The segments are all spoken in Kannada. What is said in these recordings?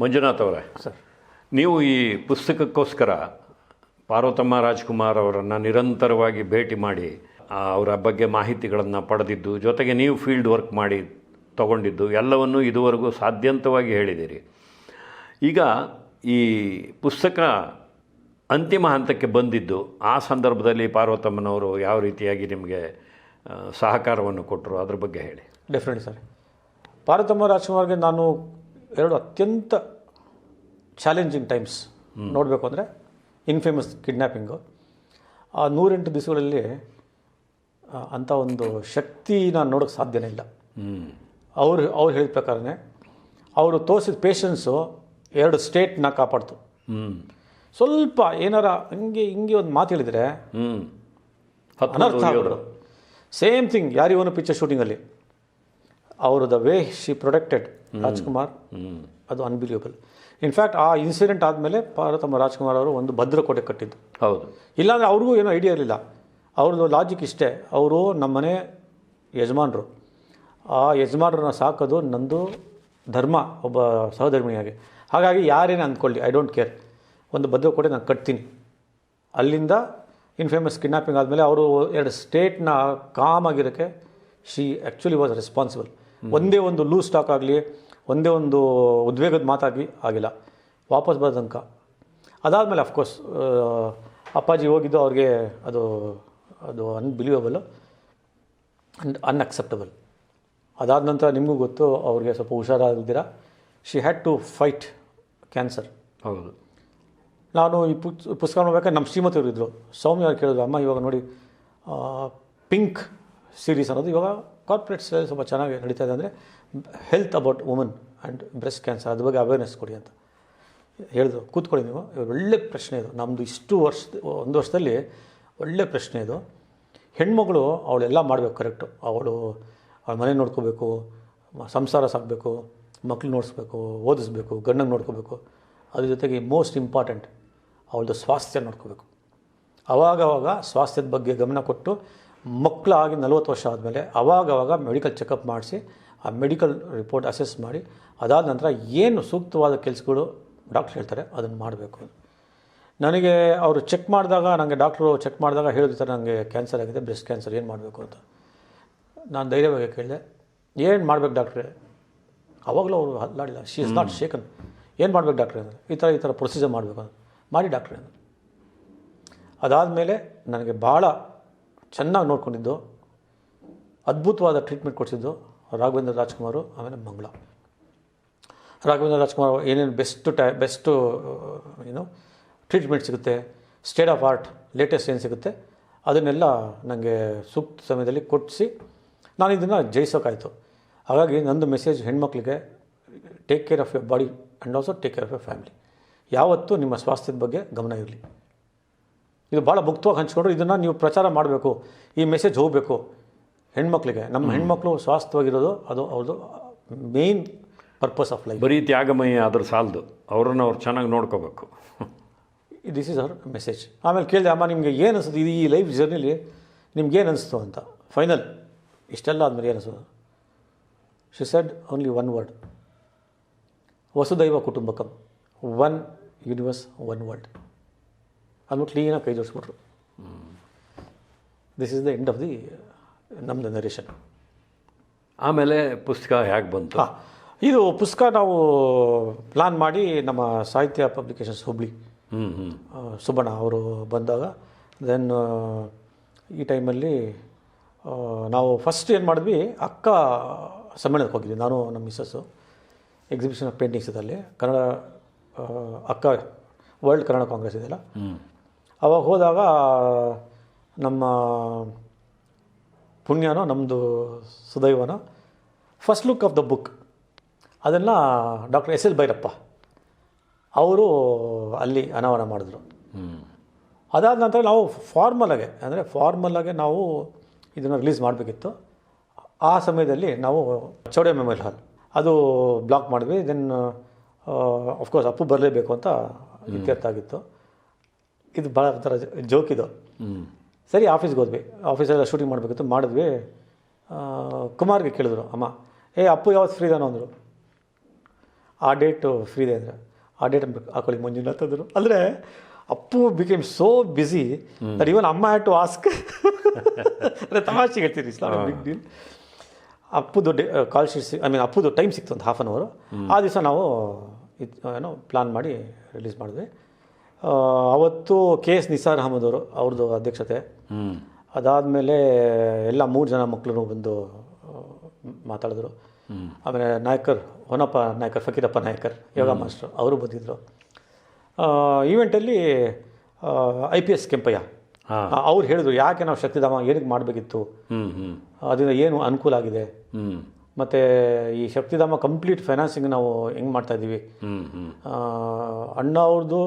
ಮಂಜುನಾಥ್ ಅವರೇ ಸರ್. ನೀವು ಈ ಪುಸ್ತಕಕ್ಕೋಸ್ಕರ ಪಾರ್ವತಮ್ಮ ರಾಜ್ಕುಮಾರ್ ಅವರನ್ನು ನಿರಂತರವಾಗಿ ಭೇಟಿ ಮಾಡಿ ಅವರ ಬಗ್ಗೆ ಮಾಹಿತಿಗಳನ್ನು ಪಡೆದಿದ್ದು ಜೊತೆಗೆ ನೀವು ಫೀಲ್ಡ್ ವರ್ಕ್ ಮಾಡಿ ತಗೊಂಡಿದ್ದು ಎಲ್ಲವನ್ನೂ ಇದುವರೆಗೂ ಸಾಧ್ಯಂತವಾಗಿ ಹೇಳಿದ್ದೀರಿ. ಈಗ ಈ ಪುಸ್ತಕ ಅಂತಿಮ ಹಂತಕ್ಕೆ ಬಂದಿದ್ದು ಆ ಸಂದರ್ಭದಲ್ಲಿ ಪಾರ್ವತಮ್ಮನವರು ಯಾವ ರೀತಿಯಾಗಿ ನಿಮಗೆ ಸಹಕಾರವನ್ನು ಕೊಟ್ಟರು ಅದ್ರ ಬಗ್ಗೆ ಹೇಳಿ. Definitely sir. ಪಾರ್ವತಮ್ಮ ರಾಜ್ಕುಮಾರ್ಗೆ ನಾನು ಎರಡು ಅತ್ಯಂತ ಚಾಲೆಂಜಿಂಗ್ ಟೈಮ್ಸ್ ನೋಡಬೇಕು ಅಂದರೆ ಇನ್ಫೇಮಸ್ ಕಿಡ್ನ್ಯಾಪಿಂಗು ಆ ನೂರೆಂಟು ದಿವಸಗಳಲ್ಲಿ ಅಂಥ ಒಂದು ಶಕ್ತಿ ನಾನು ನೋಡೋಕ್ಕೆ ಸಾಧ್ಯನೇ ಇಲ್ಲ. ಅವರು, ಅವ್ರು ಹೇಳಿದ ಪ್ರಕಾರನೇ, ಅವರು ತೋರಿಸಿದ ಪೇಷನ್ಸು ಎರಡು ಸ್ಟೇಟ್ನ ಕಾಪಾಡ್ತು. ಸ್ವಲ್ಪ ಏನಾರ ಹಂಗೆ, ಹಿಂಗೆ ಒಂದು ಮಾತು ಹೇಳಿದರೆ ಅನರ್ಥ ಆಗೋದು ಸೇಮ್ ಥಿಂಗ್ ಯಾರಿವನು ಪಿಕ್ಚರ್ ಶೂಟಿಂಗಲ್ಲಿ ಅವರು the way she protected Rajkumar, ಅದು ಅನ್ಬಿಲಿಯಬಲ್ ಇನ್ಫ್ಯಾಕ್ಟ್ ಆ ಇನ್ಸಿಡೆಂಟ್ ಆದಮೇಲೆ ಪಾರ್ವತಮ್ಮ ರಾಜ್ಕುಮಾರ್ ಅವರು ಒಂದು ಭದ್ರಕೋಟೆ ಕಟ್ಟಿದ್ದು. ಹೌದು. ಇಲ್ಲಾಂದರೆ ಅವ್ರಿಗೂ ಏನೋ ಐಡಿಯಾ ಇರಲಿಲ್ಲ. ಅವ್ರದ್ದು ಲಾಜಿಕ್ ಇಷ್ಟೇ. ಅವರು ನಮ್ಮನೆ ಯಜಮಾನರು. ಆ ಯಜಮಾನರನ್ನ ಸಾಕೋದು ನಂದು ಧರ್ಮ ಒಬ್ಬ ಸಹಧರ್ಮಿಯಾಗಿ ಹಾಗಾಗಿ ಯಾರೇನೇ ಅಂದ್ಕೊಳ್ಳಿ ಐ ಡೋಂಟ್ ಕೇರ್ ಒಂದು ಭದ್ರಕೋಟೆ ನಾನು ಕಟ್ತೀನಿ. ಅಲ್ಲಿಂದ ಇನ್ಫೇಮಸ್ ಕಿಡ್ನಾಪಿಂಗ್ ಆದಮೇಲೆ ಅವರು ಎರಡು ಸ್ಟೇಟ್ನ ಕಾಮಾಗಿರೋಕ್ಕೆ ಶಿ ಆ್ಯಕ್ಚುಲಿ ವಾಸ್ ರೆಸ್ಪಾನ್ಸಿಬಲ್ ಒಂದೇ ಒಂದು ಲೂಸ್ ಸ್ಟಾಕ್ ಆಗಲಿ ಒಂದೇ ಒಂದು ಉದ್ವೇಗದ ಮಾತಾಗಿ ಆಗಿಲ್ಲ. ವಾಪಸ್ ಬರೋ ತನಕ. ಅದಾದಮೇಲೆ ಅಫ್ಕೋರ್ಸ್ ಅಪ್ಪಾಜಿ ಹೋಗಿದ್ದು ಅವ್ರಿಗೆ ಅದು ಅದು ಅನ್ಬಿಲೀವಬಲ್ ಅಂಡ್ ಅನ್ಅಕ್ಸೆಪ್ಟಬಲ್ ಅದಾದ ನಂತರ ನಿಮಗೂ ಗೊತ್ತು ಅವ್ರಿಗೆ ಸ್ವಲ್ಪ ಹುಷಾರಾಗಿದ್ದೀರ. She had to fight cancer ಹೌದು. ನಾನು ಈ ಪುಸ್ ಪುಸ್ತಕ ನೋಡ್ಬೇಕಾದ್ರೆ ನಮ್ಮ ಶ್ರೀಮತಿಯವರು ಇದ್ದರು ಸೌಮ್ಯ ಅವ್ರು ಕೇಳಿದ್ರು ಅಮ್ಮ ಇವಾಗ ನೋಡಿ ಪಿಂಕ್ ಸೀರೀಸ್ ಅನ್ನೋದು ಇವಾಗ ಕಾರ್ಪೊರೇಟ್ಸ್ ಸ್ವಲ್ಪ ಚೆನ್ನಾಗಿ ನಡೀತಾ ಇದೆ. ಅಂದರೆ health about woman and breast cancer ಅದ್ರ ಬಗ್ಗೆ ಅವೇರ್ನೆಸ್ ಕೊಡಿ ಅಂತ. ಹೇಳಿದ್ರು, ಕೂತ್ಕೊಳ್ಳಿ ನೀವು ಒಳ್ಳೆ ಪ್ರಶ್ನೆ ಇದು. ನಮ್ಮದು ಇಷ್ಟು ವರ್ಷ, ಒಂದು ವರ್ಷದಲ್ಲಿ ಒಳ್ಳೆ ಪ್ರಶ್ನೆ ಇದು. ಹೆಣ್ಮಗಳು ಅವಳೆಲ್ಲ ಮಾಡಬೇಕು ಕರೆಕ್ಟು ಅವಳು ಅವಳ ಮನೆ ನೋಡ್ಕೋಬೇಕು, ಸಂಸಾರ ಸಾಕಬೇಕು ಮಕ್ಳು ನೋಡಿಸ್ಬೇಕು, ಓದಿಸ್ಬೇಕು ಗಂಡಂಗೆ ನೋಡ್ಕೋಬೇಕು. ಅದ್ರ ಜೊತೆಗೆ ಮೋಸ್ಟ್ ಇಂಪಾರ್ಟೆಂಟ್ ಅವಳದು ಸ್ವಾಸ್ಥ್ಯ ನೋಡ್ಕೋಬೇಕು. ಅವಾಗವಾಗ ಸ್ವಾಸ್ಥ್ಯದ ಬಗ್ಗೆ ಗಮನ ಕೊಟ್ಟು ಮಕ್ಕಳಾಗಿ ನಲ್ವತ್ತು ವರ್ಷ ಆದಮೇಲೆ ಅವಾಗವಾಗ ಮೆಡಿಕಲ್ ಚೆಕಪ್ ಮಾಡಿಸಿ ಆ ಮೆಡಿಕಲ್ ರಿಪೋರ್ಟ್ ಅಸೆಸ್ ಮಾಡಿ ಅದಾದ ನಂತರ ಏನು ಸೂಕ್ತವಾದ ಕೆಲಸಗಳು ಡಾಕ್ಟ್ರ್ ಹೇಳ್ತಾರೆ ಅದನ್ನು ಮಾಡಬೇಕು. ನನಗೆ ಅವರು ಚೆಕ್ ಮಾಡಿದಾಗ ನನಗೆ ಡಾಕ್ಟ್ರು ಚೆಕ್ ಮಾಡಿದಾಗ ಹೇಳಿದ್ರು ಸರ್ ನನಗೆ ಕ್ಯಾನ್ಸರ್ ಆಗಿದೆ ಬ್ರೆಸ್ಟ್ ಕ್ಯಾನ್ಸರ್ ಏನು ಮಾಡಬೇಕು ಅಂತ. ನಾನು ಧೈರ್ಯವಾಗಿ ಕೇಳಿದೆ ಏನು ಮಾಡ್ಬೇಕು ಡಾಕ್ಟ್ರೆ? ಅವಾಗಲೂ ಅವರು ಅಲ್ಲಾಡಿಲ್ಲ ಶಿ ಇಸ್ ನಾಟ್ ಶೇಕನ್ ಏನು ಮಾಡ್ಬೇಕು ಡಾಕ್ಟ್ರೆ? ಅಂದರೆ ಈ ಥರ ಈ ಥರ ಪ್ರೊಸೀಜರ್ ಮಾಡಬೇಕು ಅಂತ. ಮಾಡಿ ಡಾಕ್ಟ್ರೆ ಅಂದರು. ಅದಾದಮೇಲೆ ನನಗೆ ಭಾಳ ಚೆನ್ನಾಗಿ ನೋಡ್ಕೊಂಡಿದ್ದು ಅದ್ಭುತವಾದ ಟ್ರೀಟ್ಮೆಂಟ್ ಕೊಡಿಸಿದ್ದು ರಾಘವೇಂದ್ರ ರಾಜ್ಕುಮಾರು, ಆಮೇಲೆ ಮಂಗಳ ರಾಘವೇಂದ್ರ ರಾಜ್ಕುಮಾರ್ ಏನೇನು ಬೆಸ್ಟ್ ಟೈ ಬೆಸ್ಟು ಏನು ಟ್ರೀಟ್ಮೆಂಟ್ ಸಿಗುತ್ತೆ ಸ್ಟೇಟ್ ಆಫ್ ಆರ್ಟ್ ಲೇಟೆಸ್ಟ್ ಏನು ಸಿಗುತ್ತೆ, ಅದನ್ನೆಲ್ಲ ನನಗೆ ಸೂಕ್ತ ಸಮಯದಲ್ಲಿ ಕೊಟ್ಟಿಸಿ ನಾನು ಇದನ್ನು ಜಯಿಸೋಕ್ಕಾಯಿತು ಹಾಗಾಗಿ ನಂದು ಮೆಸೇಜ್ ಹೆಣ್ಮಕ್ಳಿಗೆ take care of your body and also take care of your family ಯಾವತ್ತೂ ನಿಮ್ಮ ಸ್ವಾಸ್ಥ್ಯದ ಬಗ್ಗೆ ಗಮನ ಇರಲಿ. ಇದು ಭಾಳ ಮುಕ್ತವಾಗಿ ಹಂಚ್ಕೊಂಡ್ರು, ಇದನ್ನು ನೀವು ಪ್ರಚಾರ ಮಾಡಬೇಕು, ಈ ಮೆಸೇಜ್ ಹೋಗಬೇಕು. ಹೆಣ್ಮಕ್ಳಿಗೆ ನಮ್ಮ ಹೆಣ್ಮಕ್ಳು ಸ್ವಾಸ್ಥ್ಯವಾಗಿರೋದು ಅದು ಅವ್ರದ್ದು ಮೇನ್ ಪರ್ಪಸ್ ಆಫ್ ಲೈಫ್ ಬರೀ ತ್ಯಾಗಮಯ ಅದ್ರ ಸಾಲದು. ಅವ್ರನ್ನ ಅವ್ರು ಚೆನ್ನಾಗಿ ನೋಡ್ಕೋಬೇಕು. ದಿಸ್ ಈಸ್ ಅವರ್ ಮೆಸೇಜ್ ಆಮೇಲೆ ಕೇಳಿದೆ ಅಮ್ಮ ನಿಮಗೆ ಏನು ಅನಿಸ್ತದೆ ಇದು ಈ ಲೈಫ್ ಜರ್ನಿಲಿ ನಿಮ್ಗೆ ಏನು ಅನಿಸ್ತು ಅಂತ. ಫೈನಲ್ ಇಷ್ಟೆಲ್ಲ ಆದಮೇಲೆ ಏನು ಅನಿಸೋದು she said only one word ವಸುದೈವ ಕುಟುಂಬಕಂ. ಒನ್ ಯೂನಿವರ್ಸ್ ಒನ್ ವರ್ಲ್ಡ್ ಅಂದ್ಬಿಟ್ಟು ಕ್ಲೀನಾಗಿ ಕೈ ಜೋಡಿಸ್ಬಿಟ್ರು. This is the end of the ನಮ್ಮದು ನರೇಷನ್ ಆಮೇಲೆ ಪುಸ್ತಕ ಹೇಗೆ ಬಂತು? ಇದು ಪುಸ್ತಕ ನಾವು ಪ್ಲಾನ್ ಮಾಡಿ ನಮ್ಮ ಸಾಹಿತ್ಯ ಪಬ್ಲಿಕೇಶನ್ಸ್ ಹುಬ್ಳಿ. ಸುಬ್ಬಣ್ಣ ಅವರು ಬಂದಾಗ ದೆನ್ ಈ ಟೈಮಲ್ಲಿ ನಾವು ಫಸ್ಟ್ ಏನು ಮಾಡಿದ್ವಿ ಅಕ್ಕ ಸಮ್ಮೇಳನಕ್ಕೆ ಹೋಗಿದ್ವಿ ನಾನು ನಮ್ಮ ಮಿಸ್ಸಸ್ಸು ಎಕ್ಸಿಬಿಷನ್ ಆಫ್ ಪೇಂಟಿಂಗ್ಸ್ ಇದಲ್ಲಿ ಕನ್ನಡ ಅಕ್ಕ ವರ್ಲ್ಡ್ ಕನ್ನಡ ಕಾಂಗ್ರೆಸ್ ಇದೆಯಲ್ಲ ಅವಾಗ ಹೋದಾಗ ನಮ್ಮ ಪುಣ್ಯನೋ ನಮ್ಮದು ಸುದೈವನೋ? First look of the book ಅದನ್ನು ಡಾಕ್ಟರ್ ಎಸ್ ಎಲ್ ಭೈರಪ್ಪ ಅವರು ಅಲ್ಲಿ ಅನಾವರಣ ಮಾಡಿದ್ರು. ಅದಾದ ನಂತರ ನಾವು ಫಾರ್ಮಲಾಗೆ ಅಂದರೆ ಫಾರ್ಮಲಾಗೆ ನಾವು ಇದನ್ನು ರಿಲೀಸ್ ಮಾಡಬೇಕಿತ್ತು. ಆ ಸಮಯದಲ್ಲಿ ನಾವು ಚೌಡೆ ಮೆಮೋರಿಯಲ್ ಹಾಲ್ ಅದು ಬ್ಲಾಕ್ ಮಾಡಿದ್ವಿ. ದೆನ್ ಅಫ್ಕೋರ್ಸ್ ಅಪ್ಪು ಬರಲೇಬೇಕು ಅಂತ ಇತ್ಯರ್ಥ ಆಗಿತ್ತು. ಇದು ಭಾಳ ಒಂಥರ ಜೋಕ್ ಇದು ಹ್ಞೂ ಸರಿ ಆಫೀಸ್ಗೆ ಹೋದ್ವಿ. ಆಫೀಸಲ್ಲ ಶೂಟಿಂಗ್ ಮಾಡಬೇಕಿತ್ತು ಮಾಡಿದ್ವಿ. ಕುಮಾರ್ಗೆ ಕೇಳಿದ್ರು ಅಮ್ಮ ಏ ಅಪ್ಪು ಯಾವತ್ತು ಫ್ರೀ ಇದಾನೋ ಅಂದರು. ಆ ಡೇಟು ಫ್ರೀ ಇದೆ ಅಂದರೆ. ಆ ಡೇಟ್ ಹಾಕೊಳ್ಳಿ ಮುಂಜಾನೆ ತಂದರು ಅಂದರೆ Appu became so busy that even ಅಮ್ಮ ಹ್ಯಾಡ್ ಟು ಆಸ್ಕ್ ಅಂದರೆ ತಮಾಷೆ ಹೇಳ್ತೀರಿ is not big deal ಅಪ್ಪುದು day call sheet I mean ಅಪ್ಪುದು time ಸಿಕ್ತು ಒಂದು ಹಾಫ್ ಆನ್ ಅವರು ಆ ದಿವಸ ನಾವು ಇದು ಏನೋ ಪ್ಲಾನ್ ಮಾಡಿ ರಿಲೀಸ್ ಮಾಡಿದ್ವಿ. ಅವತ್ತು ಕೆ ಎಸ್ ನಿಸಾರ್ ಅಹಮದ್ ಅವರು ಅವ್ರದ್ದು ಅಧ್ಯಕ್ಷತೆ. ಅದಾದಮೇಲೆ ಎಲ್ಲ ಮೂರು ಜನ ಮಕ್ಕಳು ಬಂದು ಮಾತಾಡಿದ್ರು. ಆಮೇಲೆ ನಾಯಕರ್ ಹೊನಪ್ಪ ನಾಯಕರ್ ಫಕೀರಪ್ಪ ನಾಯಕರ್ ಯೋಗ ಮಾಸ್ಟರ್ ಅವರು ಬಂದಿದ್ದರು ಈವೆಂಟಲ್ಲಿ ಐ ಪಿ ಎಸ್ ಕೆಂಪಯ್ಯ. ಅವ್ರು ಹೇಳಿದ್ರು ಯಾಕೆ ನಾವು ಶಕ್ತಿಧಾಮ ಏನಕ್ಕೆ ಮಾಡಬೇಕಿತ್ತು? ಅದರಿಂದ ಏನು ಅನುಕೂಲ ಆಗಿದೆ? ಮತ್ತು ಈ ಶಕ್ತಿಧಾಮ ಕಂಪ್ಲೀಟ್ ಫೈನಾನ್ಸಿಂಗ್ ನಾವು ಹೆಂಗೆ ಮಾಡ್ತಾ ಇದ್ದೀವಿ? ಹ್ಞೂ ಹ್ಞೂ ಅಣ್ಣ ಅವ್ರದ್ದು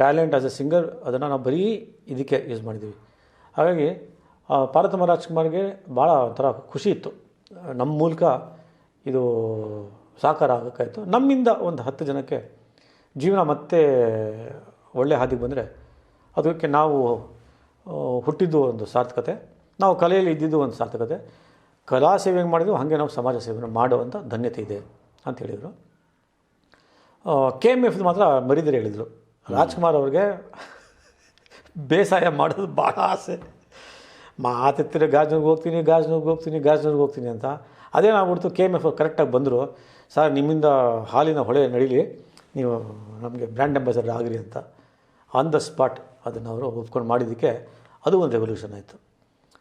ಟ್ಯಾಲೆಂಟ್ ಆಸ್ ಎ ಸಿಂಗರ್ ಅದನ್ನು ನಾವು ಬರೀ ಇದಕ್ಕೆ ಯೂಸ್ ಮಾಡಿದ್ದೀವಿ. ಹಾಗಾಗಿ ಪಾರ್ವತಮ್ಮ ರಾಜ್ಕುಮಾರ್ಗೆ ಭಾಳ ಒಂಥರ ಖುಷಿ ಇತ್ತು. ನಮ್ಮ ಮೂಲಕ ಇದು ಸಾಕಾರ ಆಗೋಕ್ಕಾಯಿತು. ನಮ್ಮಿಂದ ಒಂದು ಹತ್ತು ಜನಕ್ಕೆ ಜೀವನ ಮತ್ತೆ ಒಳ್ಳೆ ಹಾದಿಗೆ ಬಂದರೆ ಅದಕ್ಕೆ ನಾವು ಹುಟ್ಟಿದ್ದು ಒಂದು ಸಾರ್ಥಕತೆ. ನಾವು ಕಲೆಯಲ್ಲಿ ಇದ್ದಿದ್ದು ಒಂದು ಸಾರ್ಥಕತೆ. ಕಲಾ ಸೇವೆ ಹೆಂಗೆ ಮಾಡಿದ್ವು ಹಾಗೆ ನಾವು ಸಮಾಜ ಸೇವೆಯನ್ನು ಮಾಡುವಂಥ ಧನ್ಯತೆ ಇದೆ ಅಂತ ಹೇಳಿದರು. ಕೆ ಎಂ ಎಫ್ ಮಾತ್ರ ಮರಿದರೆ ಹೇಳಿದರು. ರಾಜ್ಕುಮಾರ್ ಅವ್ರಿಗೆ ಬೇಸಾಯ ಮಾಡೋದು ಭಾಳ ಆಸೆ. ಮಾತೆತ್ತಿರ ಗಾಜನೂರ್ಗೆ ಹೋಗ್ತೀನಿ ಗಾಜನೂರ್ಗೆ ಹೋಗ್ತೀನಿ ಗಾಜನೂರ್ಗೆ ಹೋಗ್ತೀನಿ ಅಂತ. ಅದೇನಾಗ್ಬಿಡ್ತು ಕೆ ಎಂ ಎಫ್ ಕರೆಕ್ಟಾಗಿ ಬಂದರು. ಸರ್, ನಿಮ್ಮಿಂದ ಹಾಲಿನ ಹೊಳೆ ನಡೀಲಿ. ನೀವು ನಮಗೆ ಬ್ರ್ಯಾಂಡ್ ಅಂಬಾಸಡರ್ ಆಗಿರಿ ಅಂತ. ಆನ್ ದ ಸ್ಪಾಟ್ ಅದನ್ನು ಅವರು ಒಪ್ಕೊಂಡು ಮಾಡಿದ್ದಕ್ಕೆ ಅದು ಒಂದು ರೆವಲ್ಯೂಷನ್ ಆಯಿತು.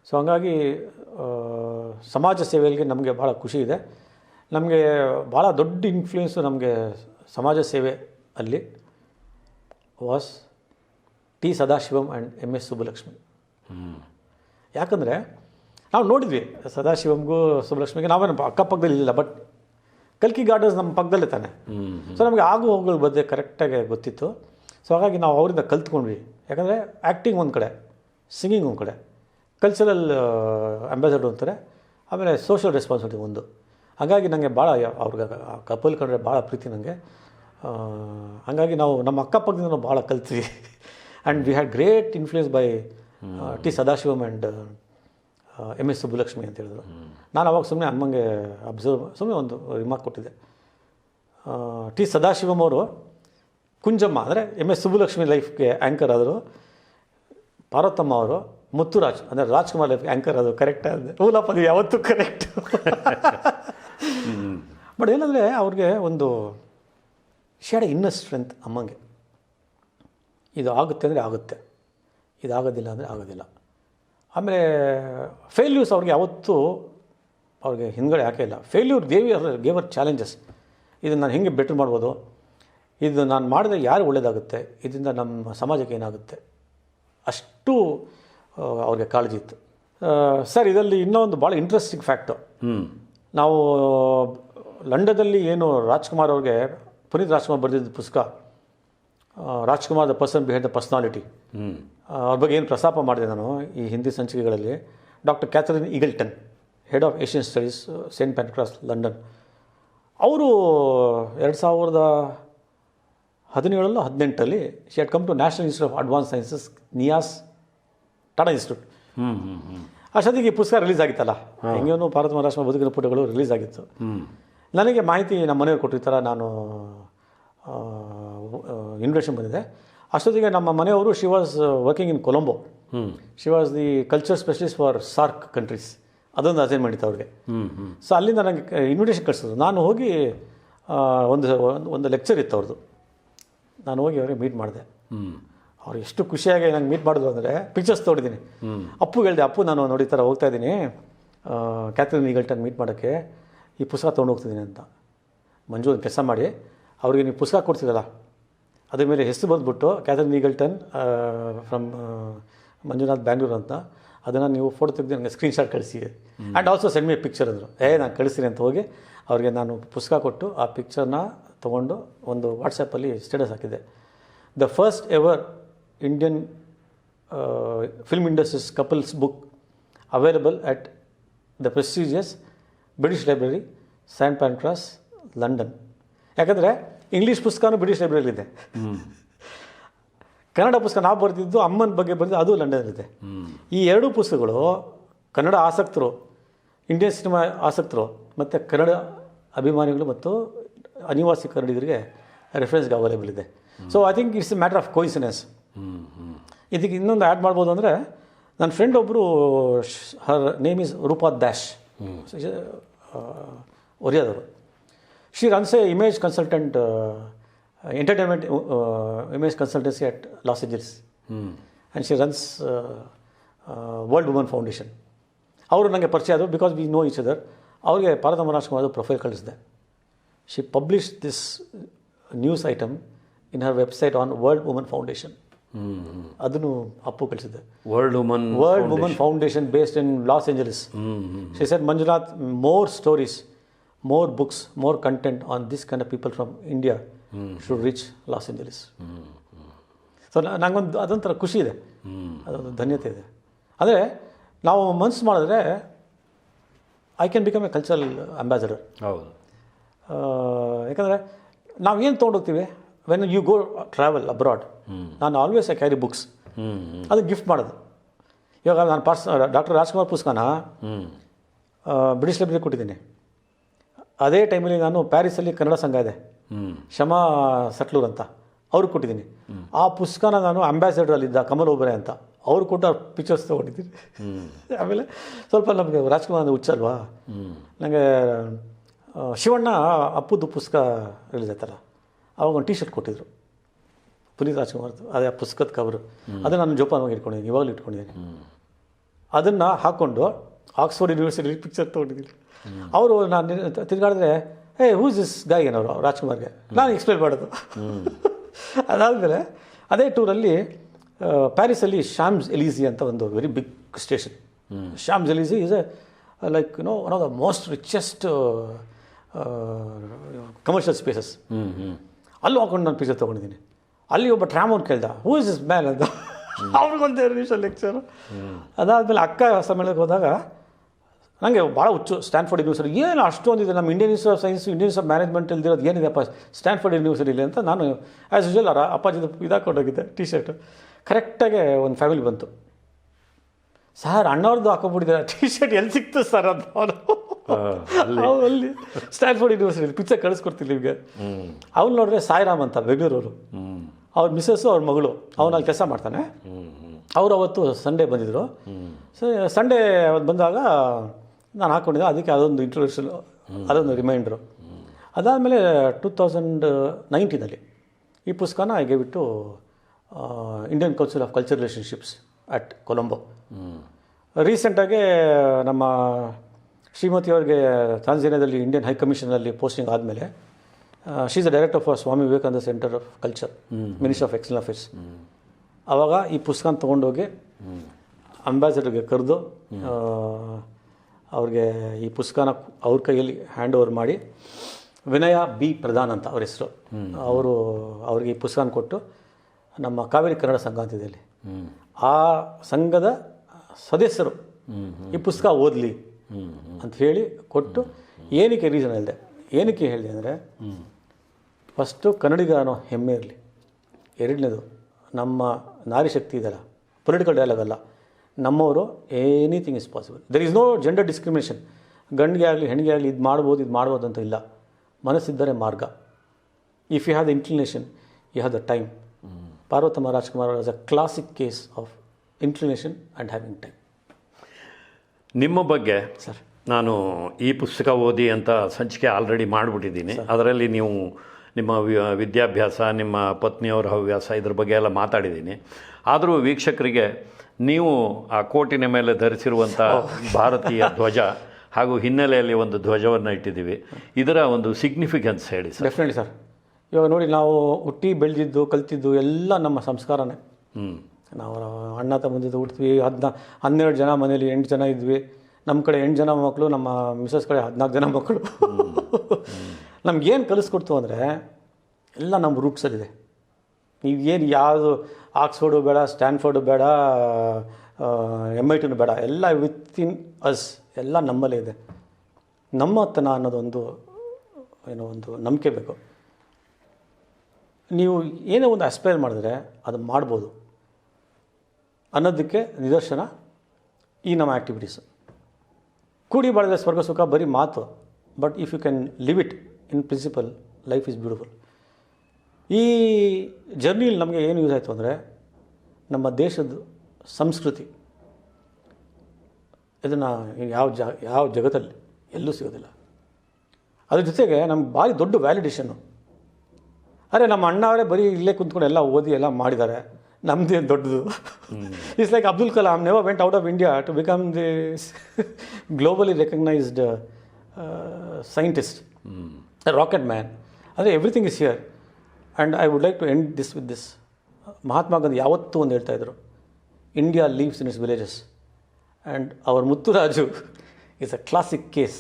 ಸೊ ಹಂಗಾಗಿ ಸಮಾಜ ಸೇವೆಯಲ್ಲಿ ನಮಗೆ ಭಾಳ ಖುಷಿ ಇದೆ. ನಮಗೆ ಭಾಳ ದೊಡ್ಡ ಇನ್ಫ್ಲೂಯೆನ್ಸು ನಮಗೆ ಸಮಾಜ ಸೇವೆ ಅಲ್ಲಿ. Was T Sadasivam and M S Subbulakshmi ಯಾಕಂದರೆ ನಾವು ನೋಡಿದ್ವಿ ಸದಾಶಿವಂಗೂ ಸುಬ್ಬಲಕ್ಷ್ಮಿಗೆ ನಾವೇನು ಅಕ್ಕಪಕ್ಕದಲ್ಲಿ ಇಲ್ಲ ಬಟ್ ಕಲ್ಕಿ ಗಾರ್ಡನ್ಸ್ ನಮ್ಮ ಪಕ್ಕದಲ್ಲೇ ತಾನೆ. ಸೊ ನಮಗೆ ಆಗು ಹೋಗುಗಳ ಬಗ್ಗೆ ಕರೆಕ್ಟಾಗಿ ಗೊತ್ತಿತ್ತು. ಸೊ ಹಾಗಾಗಿ ನಾವು ಅವರಿಂದ ಕಲ್ತ್ಕೊಂಡ್ವಿ. ಯಾಕಂದರೆ ಆ್ಯಕ್ಟಿಂಗ್ ಒಂದು ಕಡೆ ಸಿಂಗಿಂಗ್ ಒಂದು ಕಡೆ ಕಲ್ಚರಲ್ ಅಂಬಾಸಡರ್ ಅಂತಾರೆ ಆಮೇಲೆ ಸೋಷಿಯಲ್ ರೆಸ್ಪಾನ್ಸಿಬಿಲಿಟಿ ಒಂದು. ಹಾಗಾಗಿ ನನಗೆ ಭಾಳ ಅವ್ರಿಗೆ ಕಪಲ್ ಕಂಡ್ರೆ ಭಾಳ ಪ್ರೀತಿ ನನಗೆ ಹಾಗಾಗಿ ನಾವು ನಮ್ಮ ಅಕ್ಕಪಕ್ಕದಿಂದ ನಾವು ಭಾಳ ಕಲ್ತ್ವಿ. And we had great influence by T Sadasivam and M S Subbulakshmi ಅಂತ ಹೇಳಿದ್ರು. ನಾನು ಅವಾಗ ಸುಮ್ಮನೆ ಅಮ್ಮಂಗೆ ಅಬ್ಸರ್ವ್ ಸುಮ್ಮನೆ ಒಂದು ರಿಮಾರ್ಕ್ ಕೊಟ್ಟಿದ್ದೆ. ಟಿ ಸದಾಶಿವಮ್ ಅವರು ಕುಂಜಮ್ಮ ಅಂದರೆ ಎಂ ಎಸ್ ಸುಬ್ಬಲಕ್ಷ್ಮಿ ಲೈಫ್ಗೆ ಆ್ಯಂಕರ್ ಆದರು. ಪಾರ್ವತಮ್ಮ ಅವರು ಮುತ್ತುರಾಜ್ ಅಂದರೆ ರಾಜ್ಕುಮಾರ್ ಲೈಫ್ಗೆ ಆ್ಯಂಕರ್ ಆದರು. ಕರೆಕ್ಟ್ ಆಗಿದೆ ಮೂಲಪ್ಪ ಅದು ಯಾವತ್ತೂ ಕರೆಕ್ಟ್ ಬಟ್ ಏನಂದರೆ ಅವ್ರಿಗೆ ಒಂದು ಶೇಡ ಇನ್ನರ್ ಸ್ಟ್ರೆಂತ್ ಅಮ್ಮಂಗೆ. ಇದು ಆಗುತ್ತೆ ಅಂದರೆ ಆಗುತ್ತೆ. ಇದಾಗೋದಿಲ್ಲ ಅಂದರೆ ಆಗೋದಿಲ್ಲ. ಆಮೇಲೆ ಫೇಲ್ಯೂರ್ಸ್ ಅವ್ರಿಗೆ ಯಾವತ್ತೂ ಅವ್ರಿಗೆ ಹಿಂದ್ಗಡೆ ಯಾಕೆ ಇಲ್ಲ. ಫೇಲ್ಯೂರ್ ದೇವಿ ಗೇವರ್ ಚಾಲೆಂಜಸ್ ಇದನ್ನು ನಾನು ಹೆಂಗೆ ಬೆಟ್ರ್ ಮಾಡ್ಬೋದು? ಇದು ನಾನು ಮಾಡಿದ್ರೆ ಯಾರು ಒಳ್ಳೆಯದಾಗುತ್ತೆ ಇದರಿಂದ ನಮ್ಮ ಸಮಾಜಕ್ಕೆ ಏನಾಗುತ್ತೆ? ಅಷ್ಟು ಅವ್ರಿಗೆ ಕಾಳಜಿ ಇತ್ತು. ಸರ್ ಇದರಲ್ಲಿ ಇನ್ನೊಂದು ಭಾಳ ಇಂಟ್ರೆಸ್ಟಿಂಗ್ ಫ್ಯಾಕ್ಟು ನಾವು ಲಂಡನಲ್ಲಿ ಏನು ರಾಜ್ಕುಮಾರ್ ಅವ್ರಿಗೆ ಪುನೀತ್ ರಾಜ್ಕುಮಾರ್ ಬರೆದಿದ್ದ ಪುಸ್ತಕ Rajkumar the person behind the personality. ಅವ್ರ ಬಗ್ಗೆ ಏನು ಪ್ರಸ್ತಾಪ ಮಾಡಿದೆ ನಾನು ಈ ಹಿಂದಿ ಸಂಚಿಕೆಗಳಲ್ಲಿ doctor Catherine Eagleton head of Asian studies Saint Pancras London. ಅವರು ಎರಡು ಸಾವಿರದ ಹದಿನೇಳಲ್ಲೋ ಹದಿನೆಂಟರಲ್ಲಿ she had come to national institute of advance sciences NIAS Tata institute. ಹ್ಞೂ ಹ್ಞೂ ಹ್ಞೂ ಅಷ್ಟೊತ್ತಿಗೆ ಈ ಪುಸ್ತಕ ರಿಲೀಸ್ ಆಗಿತ್ತಲ್ಲ? ಹೆಂಗೇನು ಭಾರತ ಮಹಾರಾಷ್ಟ್ರ ಬದುಕಿನ ಪುಟಗಳು ರಿಲೀಸ್ ಆಗಿತ್ತು. ಹ್ಞೂ ನನಗೆ ಮಾಹಿತಿ ನಮ್ಮ ಮನೆಯವ್ರು ಕೊಟ್ಟಿರ್ತಾರೆ ಥರ ನಾನು ಇನ್ವಿಟೇಷನ್ ಬಂದಿದೆ. ಅಷ್ಟೊತ್ತಿಗೆ ನಮ್ಮ ಮನೆಯವರು she was working in Colombo ಹ್ಞೂ she was the culture specialist for SAARC countries ಅದೊಂದು ಅಸೈನ್ ಮಾಡಿತ್ತು ಅವ್ರಿಗೆ. ಸೊ ಅಲ್ಲಿಂದ ನನಗೆ ಇನ್ವಿಟೇಷನ್ ಕಳಿಸಿದ್ರು. ನಾನು ಹೋಗಿ ಒಂದು ಒಂದು- ಒಂದು ಲೆಕ್ಚರ್ ಇತ್ತು ಅವ್ರದ್ದು. ನಾನು ಹೋಗಿ ಅವ್ರಿಗೆ ಮೀಟ್ ಮಾಡಿದೆ. ಹ್ಞೂ ಅವ್ರು ಎಷ್ಟು ಖುಷಿಯಾಗಿ ನಂಗೆ ಮೀಟ್ ಮಾಡಿದ್ರು ಅಂದರೆ ಪಿಕ್ಚರ್ಸ್ ತೊಗೊಂಡಿದ್ದೀನಿ ಅಪ್ಪು ಹೇಳಿದೆ ಅಪ್ಪು ನಾನು ನೋಡಿ ಥರ ಹೋಗ್ತಾ ಇದ್ದೀನಿ. ಕ್ಯಾಥರಿನ್ ಈಗಲ್ಟನ್ ಮೀಟ್ ಮಾಡೋಕ್ಕೆ. ಈ ಪುಸ್ತಕ ತೊಗೊಂಡು ಹೋಗ್ತಿದ್ದೀನಿ ಅಂತ. ಮಂಜು ಒಂದು ಕೆಲಸ ಮಾಡಿ. ಅವ್ರಿಗೆ ನೀವು ಪುಸ್ತಕ ಕೊಡ್ತಿದ್ದಲ್ಲ ಅದ್ರ ಮೇಲೆ ಹೆಸರು ಬಂದುಬಿಟ್ಟು Catherine Eagleton from Manjunath Bangalore ಅಂತ ಅದನ್ನು ನೀವು ಫೋಟೋ ತೆಗೆದು ನನಗೆ ಸ್ಕ್ರೀನ್ಶಾಟ್ ಕಳಿಸಿ. And also send me picture ಅಂದರು. ಏ ನಾನು ಕಳಿಸ್ತೀನಿ ಅಂತ ಹೋಗಿ ಅವ್ರಿಗೆ ನಾನು ಪುಸ್ತಕ ಕೊಟ್ಟು ಆ ಪಿಕ್ಚರ್ನ ತೊಗೊಂಡು ಒಂದು ವಾಟ್ಸಪ್ಪಲ್ಲಿ ಸ್ಟೇಟಸ್ ಹಾಕಿದೆ. The first ever Indian film industries couples book available at the prestigious British library Saint Pancras London ಯಾಕಂದರೆ ಇಂಗ್ಲೀಷ್ ಪುಸ್ತಕನೂ ಬ್ರಿಟಿಷ್ ಲೈಬ್ರರಿಲಿದೆ ಕನ್ನಡ ಪುಸ್ತಕ ನಾವು ಬರೆದಿದ್ದು ಅಮ್ಮನ ಬಗ್ಗೆ ಬರೆದು ಅದು ಲಂಡನಲ್ಲಿದೆ ಈ ಎರಡೂ ಪುಸ್ತಕಗಳು ಕನ್ನಡ ಆಸಕ್ತರು ಇಂಡಿಯನ್ ಸಿನಿಮಾ ಆಸಕ್ತರು ಮತ್ತು ಕನ್ನಡ ಅಭಿಮಾನಿಗಳು ಮತ್ತು ಅನಿವಾಸಿ ಕನ್ನಡಿಗರಿಗೆ ರೆಫರೆನ್ಸ್ಗೆ ಅವೈಲೇಬಲ್ ಇದೆ. So I think it's a matter of coincidence ಇದಕ್ಕೆ ಇನ್ನೊಂದು ಆ್ಯಡ್ ಮಾಡ್ಬೋದು ಅಂದರೆ, ನನ್ನ ಫ್ರೆಂಡ್ ಒಬ್ಬರು her name is Roopa Dash ಒರಿಯಾದವರು she runs a image consultant entertainment image consultancy at Los Angeles and she runs world woman foundation ಅವರು ನನಗೆ ಪರಿಚಯ ಆದರು because we know each other ಅವರಿಗೆ ಪಾರದ Rajkumar profile ಕಳಿಸಿದೆ she publish this news item in her website on world woman foundation ಅದನ್ನು Appu ಕಳಿಸಿದ್ದೆ world woman world woman foundation based in Los Angeles she said Manjunath more stories more books more content on this kind of people from India should reach Los Angeles so ನಂಗೊಂದು ಅದೊಂಥರ ಖುಷಿ ಇದೆ. ಅದೊಂದು ಧನ್ಯತೆ ಇದೆ. ಅಂದರೆ ನಾವು ಮನ್ಸು ಮಾಡಿದ್ರೆ I can become a cultural ambassador ಹೌದು. ಯಾಕಂದರೆ ನಾವು ಏನು ತೊಗೊಂಡೋಗ್ತೀವಿ? When you go travel abroad ನಾನು ಆಲ್ವೇಸ್ ಐ ಕ್ಯಾರಿ ಬುಕ್ಸ್ ಅದು ಗಿಫ್ಟ್ ಮಾಡೋದು. ಇವಾಗ ನಾನು ಪಾರ್ಸ್ ಡಾಕ್ಟರ್ ರಾಜ್ಕುಮಾರ್ ಪುಸ್ತಕನ ಬ್ರಿಟಿಷ್ ಲೈಬ್ರರಿ ಕೊಟ್ಟಿದ್ದೀನಿ. ಅದೇ ಟೈಮಲ್ಲಿ ನಾನು ಪ್ಯಾರಿಸಲ್ಲಿ ಕನ್ನಡ ಸಂಘ ಇದೆ. ಶಮಾ ಸಟ್ಲೂರ್ ಅಂತ ಅವ್ರಿಗೆ ಕೊಟ್ಟಿದ್ದೀನಿ. ಆ ಪುಸ್ತಕನ ನಾನು ಅಂಬಾಸಿಡರಲ್ಲಿದ್ದ ಕಮಲ್ ಒಬ್ಬರೇ ಅಂತ ಅವ್ರು ಕೊಟ್ಟು ಅವ್ರ ಪಿಕ್ಚರ್ಸ್ ತೊಗೊಂಡಿದ್ದೀನಿ. ಆಮೇಲೆ ಸ್ವಲ್ಪ ನಮಗೆ ರಾಜ್ಕುಮಾರ್ ಅಂದರೆ ಹುಚ್ಚಲ್ವಾ ನನಗೆ ಶಿವಣ್ಣ ಅಪ್ಪುದು ಪುಸ್ತಕ ಥರ ಅವಾಗ ಒಂದು ಟಿ ಶರ್ಟ್ ಕೊಟ್ಟಿದ್ರು. ಪುನೀತ್ ರಾಜ್ಕುಮಾರ್ ಅದೇ ಆ ಪುಸ್ತಕದ ಕವರ್ ಅದನ್ನು ನಾನು ಜೋಪಾನವಾಗಿ ಇಟ್ಕೊಂಡಿದ್ದೀನಿ ಇವಾಗಲೂ ಇಟ್ಕೊಂಡಿದ್ದೀನಿ. ಅದನ್ನು ಹಾಕ್ಕೊಂಡು ಆಕ್ಸ್ಫೋರ್ಡ್ ಯೂನಿವರ್ಸಿಟಿ ಪಿಕ್ಚರ್ ತೊಗೊಂಡಿದ್ದೀನಿ. ಅವರು ನಾನು ತಿರ್ಗಾಡಿದ್ರೆ ಏ ಹೂಸ್ ಇಸ್ ಗಾಯ್ ಏನವರು ರಾಜ್ಕುಮಾರ್ಗೆ? ನಾನು ಎಕ್ಸ್ಪ್ಲೇನ್ ಮಾಡೋದು. ಅದಾದಮೇಲೆ ಅದೇ ಟೂರಲ್ಲಿ ಪ್ಯಾರಿಸಲ್ಲಿ ಶಾಮ್ಸ್ ಎಲೀಸಿ ಅಂತ ಒಂದು very big station Champs Elysees is a like no one of the most richest commercial spaces ಅಲ್ಲೂ ಹಾಕೊಂಡು ನಾನು ಪಿಕ್ಚರ್ ತೊಗೊಂಡಿದ್ದೀನಿ. ಅಲ್ಲಿ ಒಬ್ಬ ಟ್ರಾಮೋನ್ ಕೇಳ್ದ ಹೂ ಇಸ್ ಇಸ್ ಮ್ಯಾನ್ ಅಂತ. ಅವ್ರಿಗೊಂದು ಎರಡು ನಿಮಿಷ ಲೆಕ್ಚರು ಅದಾದಮೇಲೆ ಅಕ್ಕ ಸಮ್ಮೇಳನಕ್ಕೆ ಹೋದಾಗ ನನಗೆ ಭಾಳ ಹುಚ್ಚು ಸ್ಟ್ಯಾನ್ಫೋರ್ಡ್ ಯೂನಿವರ್ಸಿಟಿ ಏನು ಅಷ್ಟೊಂದಿದೆ ನಮ್ಮ Indian institute of science Indian of management ಇಲ್ದಿರೋದು ಏನಿದೆಪ್ಪ ಸ್ಟ್ಯಾನ್ಫೋರ್ಡ್ ಯೂನಿವರ್ಸಿಟಿಲಿ ಅಂತ ನಾನು ಆ್ಯಸ್ ಯೂಶುವಲ್ ಅರ ಅಪ್ಪಾಜಿದ ಇದಾಕೊಂಡೋಗಿದ್ದೆ ಟಿ ಶರ್ಟ್ ಕರೆಕ್ಟಾಗಿ ಒಂದು ಫ್ಯಾಮಿಲಿ ಬಂತು. ಸರ್ ಅಣ್ಣವ್ರದ್ದು ಹಾಕೊಂಡ್ಬಿಟ್ಟಿದ್ದಾರೆ? ಟಿ ಶರ್ಟ್ ಎಲ್ಲಿ ಸಿಕ್ತು ಸರ್ ಅಂತ ಅವನು. ಅಲ್ಲಿ. ಸ್ಟ್ಯಾನ್ಫೋರ್ಡ್ ಯೂನಿವರ್ಸಿಟಿ ಪಿಕ್ಚರ್ ಕಳಿಸ್ಕೊಡ್ತೀನಿ ನಿಮಗೆ. ಅವ್ನು ನೋಡಿದ್ರೆ ಸಾಯಿರಾಮ್ ಅಂತ ಬೆಂಗಳೂರವರು ಅವ್ರ ಮಿಸ್ಸಸ್ಸು ಅವ್ರ ಮಗಳು ಅವನಲ್ಲಿ ಕೆಲಸ ಮಾಡ್ತಾನೆ. ಅವರು ಅವತ್ತು ಸಂಡೇ ಬಂದಿದ್ದರು ಸೊ ಸಂಡೇ ಅವತ್ತು ಬಂದಾಗ ನಾನು ಹಾಕ್ಕೊಂಡಿದ್ದೆ ಅದಕ್ಕೆ ಅದೊಂದು ಇಂಟ್ರೊಡಕ್ಷನ್ ಅದೊಂದು ರಿಮೈಂಡ್ರು ಅದಾದಮೇಲೆ ಟೂ ತೌಸಂಡ್ ನೈನ್ಟೀನಲ್ಲಿ ಈ ಪುಸ್ತಕನ ಹಾಗೆ gave Indian council of culture relationships at Colombo ರೀಸೆಂಟಾಗಿ ನಮ್ಮ ಶ್ರೀಮತಿಯವ್ರಿಗೆ ತಾನ್ಸೇನಿಯಾದಲ್ಲಿ ಇಂಡಿಯನ್ ಹೈ ಕಮಿಷನಲ್ಲಿ ಪೋಸ್ಟಿಂಗ್ ಆದಮೇಲೆ she's a director for Swami Vivekananda centre of culture minister of external affairs ಅವಾಗ ಈ ಪುಸ್ತಕ ತೊಗೊಂಡೋಗಿ ಅಂಬಾಸಿಡರ್ಗೆ ಕರೆದು ಅವ್ರಿಗೆ ಈ ಪುಸ್ತಕನ ಅವ್ರ ಕೈಯಲ್ಲಿ ಹ್ಯಾಂಡ್ ಓವರ್ ಮಾಡಿ ವಿನಯ ಬಿ ಪ್ರಧಾನ್ ಅಂತ ಅವ್ರ ಹೆಸರು. ಅವರು ಅವ್ರಿಗೆ ಈ ಪುಸ್ತಕನ ಕೊಟ್ಟು ನಮ್ಮ ಕಾವೇರಿ ಕನ್ನಡ ಸಂಘ ಅಂತಿದೆ ಇಲ್ಲಿ ಆ ಸಂಘದ ಸದಸ್ಯರು ಈ ಪುಸ್ತಕ ಓದಲಿ ಅಂತ ಹೇಳಿ ಕೊಟ್ಟು ಏನಕ್ಕೆ ರೀಸನ್ ಹೇಳಿದೆ ಏನಕ್ಕೆ ಹೇಳಿದೆ ಅಂದರೆ ಫಸ್ಟು ಕನ್ನಡಿಗ ಅನ್ನೋ ಹೆಮ್ಮೆ ಇರಲಿ. ಎರಡನೇದು ನಮ್ಮ ನಾರಿ ಶಕ್ತಿ ಇದೆಯಲ್ಲ ಪೊಲಿಟಿಕಲ್ ಡೈಲಾಗ್ ಅಲ್ಲ ನಮ್ಮವರು anything is possible there is no gender discrimination ಗಂಡಿಗೆ ಆಗಲಿ ಹೆಣ್ಣಿಗೆ ಆಗಲಿ ಇದು ಮಾಡ್ಬೋದು ಇದು ಮಾಡ್ಬೋದು ಅಂತ ಇಲ್ಲ. ಮನಸ್ಸಿದ್ದರೆ ಮಾರ್ಗ. If you have the inclination you have the time Parvathamma Rajkumar as a classic case of inclination and having time ನಿಮ್ಮ ಬಗ್ಗೆ ಸರ್ ನಾನು ಈ ಪುಸ್ತಕ ಓದಿ ಅಂತ ಸಂಚಿಕೆ ಆಲ್ರೆಡಿ ಮಾಡಿಬಿಟ್ಟಿದ್ದೀನಿ. ಅದರಲ್ಲಿ ನೀವು ನಿಮ್ಮ ವಿದ್ಯಾಭ್ಯಾಸ ನಿಮ್ಮ ಪತ್ನಿಯವರ ಹವ್ಯಾಸ ಇದ್ರ ಬಗ್ಗೆ ಎಲ್ಲ ಮಾತಾಡಿದ್ದೀನಿ. ಆದರೂ ವೀಕ್ಷಕರಿಗೆ ನೀವು ಆ ಕೋಟಿನ ಮೇಲೆ ಧರಿಸಿರುವಂಥ ಭಾರತೀಯ ಧ್ವಜ ಹಾಗೂ ಹಿನ್ನೆಲೆಯಲ್ಲಿ ಒಂದು ಧ್ವಜವನ್ನು ಇಟ್ಟಿದ್ದೀವಿ. ಇದರ ಒಂದು ಸಿಗ್ನಿಫಿಕೆನ್ಸ್ ಹೇಳಿ ಸರ್. Definitely sir. ಇವಾಗ ನೋಡಿ ನಾವು ಹುಟ್ಟಿ ಬೆಳೆದಿದ್ದು ಕಲ್ತಿದ್ದು ಎಲ್ಲ ನಮ್ಮ ಸಂಸ್ಕಾರನೇ. ಹ್ಞೂ ನಾವು ಅಣ್ಣ ತಮ್ಮಂದಿದ್ದು ಹುಟ್ಟಿದ್ವಿ ಹದಿನಾ ಹನ್ನೆರಡು ಜನ ಮನೇಲಿ ಎಂಟು ಜನ ಇದ್ವಿ. ನಮ್ಮ ಕಡೆ ಎಂಟು ಜನ ಮಕ್ಕಳು ನಮ್ಮ ಮಿಸಸ್ ಕಡೆ ಹದಿನಾಲ್ಕು ಜನ ಮಕ್ಕಳು ನಮ್ಗೇನು ಕಲಿಸ್ಕೊಡ್ತು ಅಂದರೆ ಎಲ್ಲ ನಮ್ಮ ರೂಟ್ಸಲ್ಲಿದೆ ನೀವು ಏನು ಯಾವುದು ಆಕ್ಸ್ಫೋರ್ಡು ಬೇಡ ಸ್ಟ್ಯಾನ್ಫೋರ್ಡು ಬೇಡ ಎಂ ಐ ಟಿನೂ ಬೇಡ ಎಲ್ಲ ವಿತಿನ್ ಅಸ್ ಎಲ್ಲ ನಮ್ಮಲ್ಲೇ ಇದೆ. ನಮ್ಮತನ ಅನ್ನೋದೊಂದು ಏನೋ ಒಂದು ನಂಬಿಕೆ ಬೇಕು. ನೀವು ಏನೋ ಒಂದು ಅಸ್ಪೈರ್ ಮಾಡಿದ್ರೆ ಅದು ಮಾಡ್ಬೋದು ಅನ್ನೋದಕ್ಕೆ ನಿದರ್ಶನ ಈ ನಮ್ಮ ಆ್ಯಕ್ಟಿವಿಟೀಸು ಕೂಡಿ ಬಾಳಿದ್ರೆ ಸ್ವರ್ಗ, ಸುಖ ಬರೀ ಮಾತು. But if you can live it in principle life is beautiful ಈ ಜರ್ನಿಲಿ ನಮಗೆ ಏನು ಯೂಸ್ ಆಯಿತು ಅಂದರೆ, ನಮ್ಮ ದೇಶದ ಸಂಸ್ಕೃತಿ. ಇದನ್ನು ಯಾವ ಜ, ಯಾವ ಜಗತ್ತಲ್ಲಿ ಎಲ್ಲೂ ಸಿಗೋದಿಲ್ಲ. ಅದ್ರ ಜೊತೆಗೆ ನಮ್ಗೆ ಭಾರಿ ದೊಡ್ಡ ವ್ಯಾಲಿಡೇಷನ್ನು ಅರೆ ನಮ್ಮ ಅಣ್ಣ ಅವರೇ ಬರೀ ಇಲ್ಲೇ ಕುಂತ್ಕೊಂಡು ಎಲ್ಲ ಓದಿ ಎಲ್ಲ ಮಾಡಿದ್ದಾರೆ. ನಮ್ಮದೇ ದೊಡ್ಡದು. It's like Abdul Kalam never went out of India to become the globally recognised scientist rocket man ಅಂದರೆ everything is here and I would like to end this with this Mahatma Gandhi ಯಾವತ್ತೂ ಒಂದು ಹೇಳ್ತಾ ಇದ್ರು? India lives in its villages and our Muthuraju is a classic case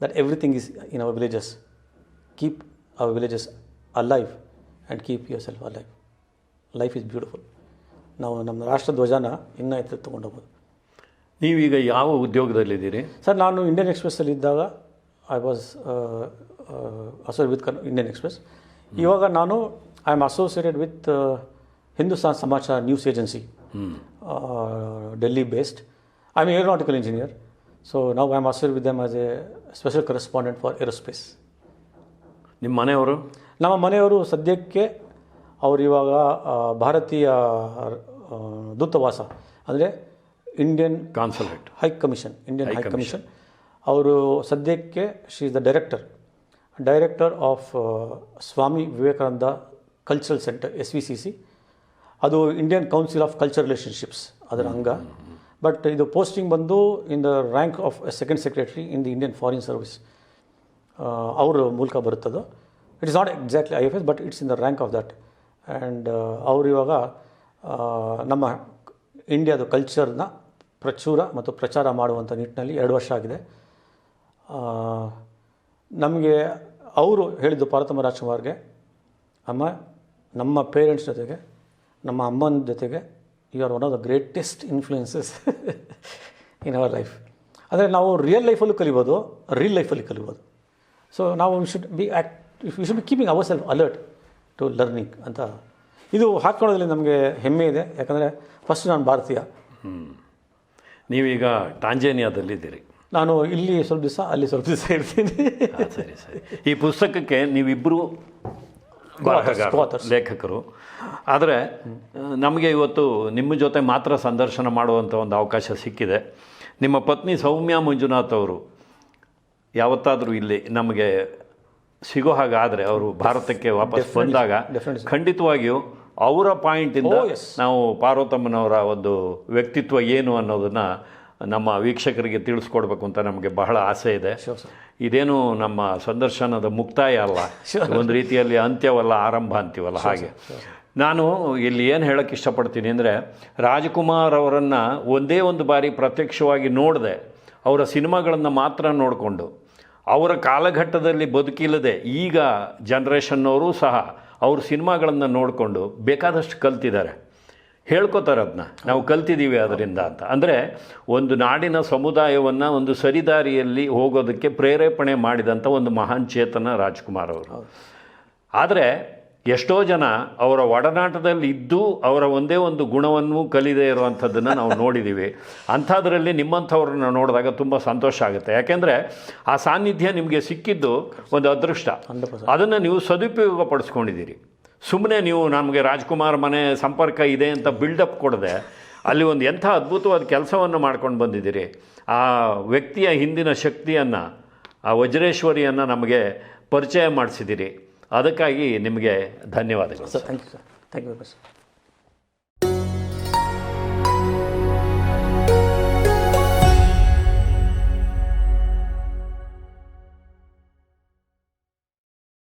that everything is in our villages keep our villages life and keep yourself alive life is beautiful ನಾವು ನಮ್ಮ ರಾಷ್ಟ್ರ ಧ್ವಜನ ಇನ್ನೂ ಎತ್ತರ ತೊಗೊಂಡೋಗ್ಬೋದು ನೀವೀಗ ಯಾವ ಉದ್ಯೋಗದಲ್ಲಿದ್ದೀರಿ? ಸರ್ ನಾನು ಇಂಡಿಯನ್ ಎಕ್ಸ್ಪ್ರೆಸ್ಸಲ್ಲಿ ಇದ್ದಾಗ I was associate with Indian Express ಇವಾಗ ನಾನು I am associated with Hindustan Samachar news agency Delhi based I am aeronautical engineer so ನಾವು I am associate with them as a special correspondent for aerospace ನಿಮ್ಮ ಮನೆಯವರು? ನಮ್ಮ ಮನೆಯವರು ಸದ್ಯಕ್ಕೆ ಅವರು ಇವಾಗ ಭಾರತೀಯ ದೂತವಾಸ ಅಂದರೆ Indian consulate high commission Indian high commission ಅವರು ಸದ್ಯಕ್ಕೆ she is the director director of Swami Vivekananda cultural centre S V C C ಅದು Indian council of culture relationships ಅದರ ಅಂಗ. ಬಟ್ ಇದು ಪೋಸ್ಟಿಂಗ್ ಬಂದು in the rank of second secretary in the Indian foreign service ಅವರ ಮೂಲಕ ಬರುತ್ತದು. It is not exactly I F S but it's in the rank of that and ಅವರು ಇವಾಗ ನಮ್ಮ ಇಂಡಿಯಾದ ಕಲ್ಚರ್ನ ಪ್ರಚುರ ಮತ್ತು ಪ್ರಚಾರ ಮಾಡುವಂಥ ನಿಟ್ಟಿನಲ್ಲಿ ಎರಡು ವರ್ಷ ಆಗಿದೆ. ನಮಗೆ ಅವರು ಹೇಳಿದ್ದು ಪಾರ್ವತಮ್ಮ ರಾಜ್ಕುಮಾರ್ಗೆ, ಅಮ್ಮ, ನಮ್ಮ ಪೇರೆಂಟ್ಸ್ ಜೊತೆಗೆ, ನಮ್ಮ ಅಮ್ಮನ ಜೊತೆಗೆ you are one of the greatest influences in our life ಅಂದರೆ ನಾವು ರಿಯಲ್ ಲೈಫಲ್ಲೂ ಕಲಿಬೋದು ರಿಯಲ್ ಲೈಫಲ್ಲಿ ಕಲಿಬೋದು. ಸೊ ನಾವು should be act you should be keeping our self alert to learning ಅಂತ ಇದು ಹಾಕ್ಕೊಳ್ಳೋದ್ರಲ್ಲಿ ನಮಗೆ ಹೆಮ್ಮೆ ಇದೆ. ಯಾಕಂದರೆ ಫಸ್ಟ್ ನಾನು ಭಾರತೀಯ. ನೀವೀಗ ಟಾಂಜೇನಿಯಾದಲ್ಲಿದ್ದೀರಿ. ನಾನು ಇಲ್ಲಿ ಸ್ವಲ್ಪ ದಿವಸ ಅಲ್ಲಿ ಸ್ವಲ್ಪ ದಿವಸ ಇರ್ತೀನಿ. ಸರಿ ಸರಿ. ಈ ಪುಸ್ತಕಕ್ಕೆ ನೀವಿಬ್ಬರು ಲೇಖಕರು. ಆದರೆ ನಮಗೆ ಇವತ್ತು ನಿಮ್ಮ ಜೊತೆ ಮಾತ್ರ ಸಂದರ್ಶನ ಮಾಡುವಂಥ ಒಂದು ಅವಕಾಶ ಸಿಕ್ಕಿದೆ. ನಿಮ್ಮ ಪತ್ನಿ ಸೌಮ್ಯ ಮಂಜುನಾಥ್ ಅವರು ಯಾವತ್ತಾದರೂ ಇಲ್ಲಿ ನಮಗೆ ಸಿಗೋ ಹಾಗಾದರೆ ಅವರು ಭಾರತಕ್ಕೆ ವಾಪಸ್ ಬಂದಾಗ. ಖಂಡಿತವಾಗಿಯೂ ಅವರ ಪಾಯಿಂಟಿಂದ Oh. ನಾವು ಪಾರ್ವತಮ್ಮನವರ ಒಂದು ವ್ಯಕ್ತಿತ್ವ ಏನು ಅನ್ನೋದನ್ನು ನಮ್ಮ ವೀಕ್ಷಕರಿಗೆ ತಿಳಿಸ್ಕೊಡ್ಬೇಕು ಅಂತ ನಮಗೆ ಬಹಳ ಆಸೆ ಇದೆ. ಇದೇನು ನಮ್ಮ ಸಂದರ್ಶನದ ಮುಕ್ತಾಯ ಅಲ್ಲ? ಒಂದು ರೀತಿಯಲ್ಲಿ ಅಂತ್ಯವಲ್ಲ ಆರಂಭ ಅಂತೀವಲ್ಲ ಹಾಗೆ. ನಾನು ಇಲ್ಲಿ ಏನು ಹೇಳೋಕ್ಕೆ ಇಷ್ಟಪಡ್ತೀನಿ ಅಂದರೆ ರಾಜ್ಕುಮಾರ್ ಅವರನ್ನು ಒಂದೇ ಒಂದು ಬಾರಿ ಪ್ರತ್ಯಕ್ಷವಾಗಿ ನೋಡಿದೆ. ಅವರ ಸಿನಿಮಾಗಳನ್ನು ಮಾತ್ರ ನೋಡಿಕೊಂಡು. ಅವರ ಕಾಲಘಟ್ಟದಲ್ಲಿ ಬದುಕಿಲ್ಲದೆ ಈಗ ಜನ್ರೇಷನ್ನವರು ಸಹ ಅವ್ರ ಸಿನಿಮಾಗಳನ್ನು ನೋಡಿಕೊಂಡು ಬೇಕಾದಷ್ಟು ಕಲ್ತಿದ್ದಾರೆ. ಹೇಳ್ಕೊತಾರೆ ಅದನ್ನ ನಾವು ಕಲ್ತಿದ್ದೀವಿ ಅದರಿಂದ ಅಂತ. ಅಂದರೆ ಒಂದು ನಾಡಿನ ಸಮುದಾಯವನ್ನು ಒಂದು ಸರಿದಾರಿಯಲ್ಲಿ ಹೋಗೋದಕ್ಕೆ ಪ್ರೇರೇಪಣೆ ಮಾಡಿದಂಥ ಒಂದು ಮಹಾನ್ ಚೇತನ ರಾಜ್ಕುಮಾರ್ ಅವರು. ಆದರೆ ಎಷ್ಟೋ ಜನ ಅವರ ಒಡನಾಟದಲ್ಲಿ ಇದ್ದು ಅವರ ಒಂದೇ ಒಂದು ಗುಣವನ್ನು ಕಲಿದೇ ಇರುವಂಥದ್ದನ್ನು ನಾವು ನೋಡಿದ್ದೀವಿ ಅಂಥದ್ರಲ್ಲಿ ನಿಮ್ಮಂಥವ್ರನ್ನ ನೋಡಿದಾಗ ತುಂಬ ಸಂತೋಷ ಆಗುತ್ತೆ. ಯಾಕೆಂದರೆ ಆ ಸಾನ್ನಿಧ್ಯ ನಿಮಗೆ ಸಿಕ್ಕಿದ್ದು ಒಂದು ಅದೃಷ್ಟ. 100%. ಅದನ್ನು ನೀವು ಸದುಪಯೋಗ ಪಡಿಸ್ಕೊಂಡಿದ್ದೀರಿ ಸುಮ್ಮನೆ ನೀವು ನಮಗೆ ರಾಜ್ಕುಮಾರ್ ಮನೆ ಸಂಪರ್ಕ ಇದೆ ಅಂತ ಬಿಲ್ಡಪ್ ಕೊಡದೆ ಅಲ್ಲಿ ಒಂದು ಎಂಥ ಅದ್ಭುತವಾದ ಕೆಲಸವನ್ನು ಮಾಡ್ಕೊಂಡು ಬಂದಿದ್ದೀರಿ. ಆ ವ್ಯಕ್ತಿಯ ಹಿಂದಿನ ಶಕ್ತಿಯನ್ನು ಆ ವಜ್ರೇಶ್ವರಿಯನ್ನು ನಮಗೆ ಪರಿಚಯ ಮಾಡಿಸಿದ್ದೀರಿ. ಅದಕ್ಕಾಗಿ ನಿಮಗೆ ಧನ್ಯವಾದಗಳು sir. Thank you sir thank you sir